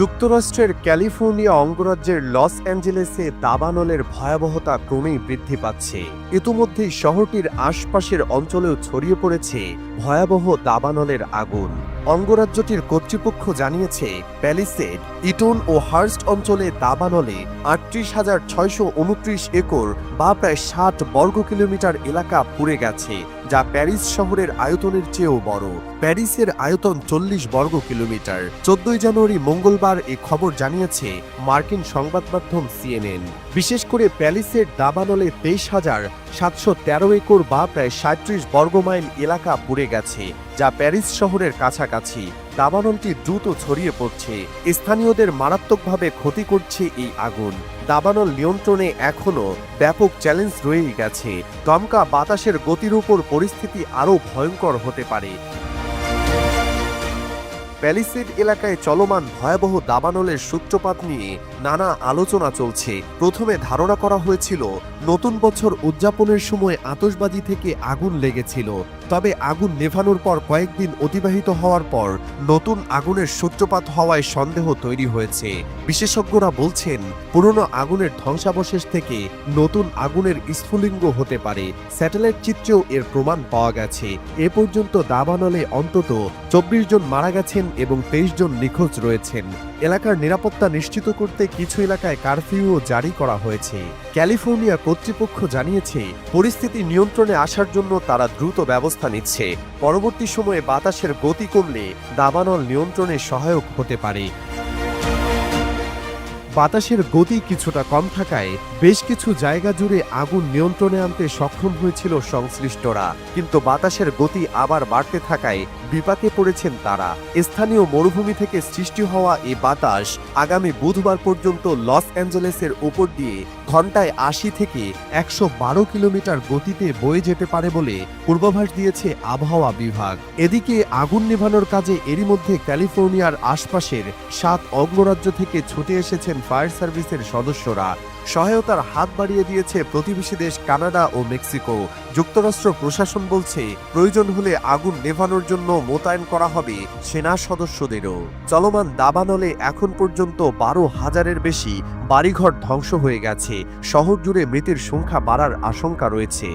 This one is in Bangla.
যুক্তরাষ্ট্রের ক্যালিফোর্নিয়া অঙ্গরাজ্যের লস অ্যাঞ্জেলেসে দাবানলের ভয়াবহতা ক্রমেই বৃদ্ধি পাচ্ছে। ইতোমধ্যেই শহরটির আশপাশের অঞ্চলেও ছড়িয়ে পড়েছে ভয়াবহ দাবানলের আগুন। অঙ্গরাজ্যটির কর্তৃপক্ষ জানিয়েছে, প্যালিসেড, ইটন ও হার্স্ট অঞ্চলে দাবানলে আটত্রিশ হাজার ছয়শো উনত্রিশ একর বা প্রায় ষাট বর্গ কিলোমিটার এলাকা পুড়ে গেছে, যা প্যারিস শহরের আয়তনের চেয়েও বড়। প্যারিসের আয়তন চল্লিশ বর্গ কিলোমিটার। চোদ্দই জানুয়ারি মঙ্গলবার এ খবর জানিয়েছে মার্কিন সংবাদ মাধ্যম সিএনএন। বিশেষ করে প্যারিসের দাবানলে তেইশ হাজার সাতশো তেরো একর বা প্রায় সাঁত্রিশ বর্গমাইল এলাকা পুড়ে গেছে, যা প্যারিস শহরের কাছাকাছি। দাবানলটি দ্রুত ছড়িয়ে পড়ছে। স্থানীয়দের মারাত্মকভাবে ক্ষতি করছে এই আগুন। দাবানল নিয়ন্ত্রণে এখনও ব্যাপক চ্যালেঞ্জ রয়েই গেছে। দমকা বাতাসের গতির উপর পরিস্থিতি আরও ভয়ঙ্কর হতে পারে। প্যালিসেড এলাকায় চলমান ভয়াবহ দাবানলের সূত্রপাত নিয়ে নানা আলোচনা চলছে। প্রথমে ধারণা করা হয়েছিল, নতুন বছর উদযাপনের সময় আতশবাজি থেকে আগুন লেগেছিল। তবে আগুন নেভানোর পর কয়েকদিন অতিবাহিত হওয়ার পর নতুন আগুনের সূত্রপাত হওয়ায় সন্দেহ তৈরি হয়েছে। বিশেষজ্ঞরা বলছেন, পুরনো আগুনের ধ্বংসাবশেষ থেকে নতুন আগুনের স্ফুলিঙ্গ হতে পারে। স্যাটেলাইট চিত্রেও এর প্রমাণ পাওয়া গেছে। এ পর্যন্ত দাবানলে অন্তত চব্বিশ জন মারা গেছেন এবং তেইশ জন নিখোঁজ রয়েছেন। এলাকার নিরাপত্তা নিশ্চিত করতে কিছু এলাকায় কারফিউও জারি করা হয়েছে। ক্যালিফোর্নিয়া কর্তৃপক্ষ জানিয়েছে, পরিস্থিতি নিয়ন্ত্রণে আসার জন্য তারা দ্রুত ব্যবস্থা নিচ্ছে। পরবর্তী সময়ে বাতাসের গতি কমলে দাবানল নিয়ন্ত্রণে সহায়ক হতে পারে। বাতাসের গতি কিছুটা কম থাকায় বেশ কিছু জায়গা জুড়ে আগুন নিয়ন্ত্রণে আনতে সক্ষম হয়েছিল সংশ্লিষ্টরা। কিন্তু বাতাসের গতি আবার বাড়তে থাকায় বিপাকে পড়েছেন তারা। স্থানীয় মরুভূমি থেকে সৃষ্টি হওয়া এই বাতাস আগামী বুধবার পর্যন্ত লস অ্যাঞ্জেলেসের উপর দিয়ে ঘন্টায় আশি থেকে একশো বারো কিলোমিটার গতিতে বয়ে যেতে পারে বলে পূর্বাভাস দিয়েছে আবহাওয়া বিভাগ। এদিকে আগুন নেভানোর কাজে এরই মধ্যে ক্যালিফোর্নিয়ার আশপাশের সাত অঙ্গরাজ্য থেকে ছুটে এসেছেন ফায়ার সার্ভিসের সদস্যরা। সহায়তার হাত বাড়িয়ে দিয়েছে প্রতিবেশী দেশ কানাডা ও মেক্সিকো। যুক্তরাষ্ট্র প্রশাসন বলছে, প্রয়োজন হলে আগুন নেভানোর জন্য মোতায়েন করা হবে সেনা সদস্যদেরও। চলমান দাবানলে এখন পর্যন্ত বারো হাজারের বেশি বাড়িঘর ধ্বংস হয়ে গেছে। শহর জুড়ে মৃতের সংখ্যা বাড়ার আশঙ্কা রয়েছে।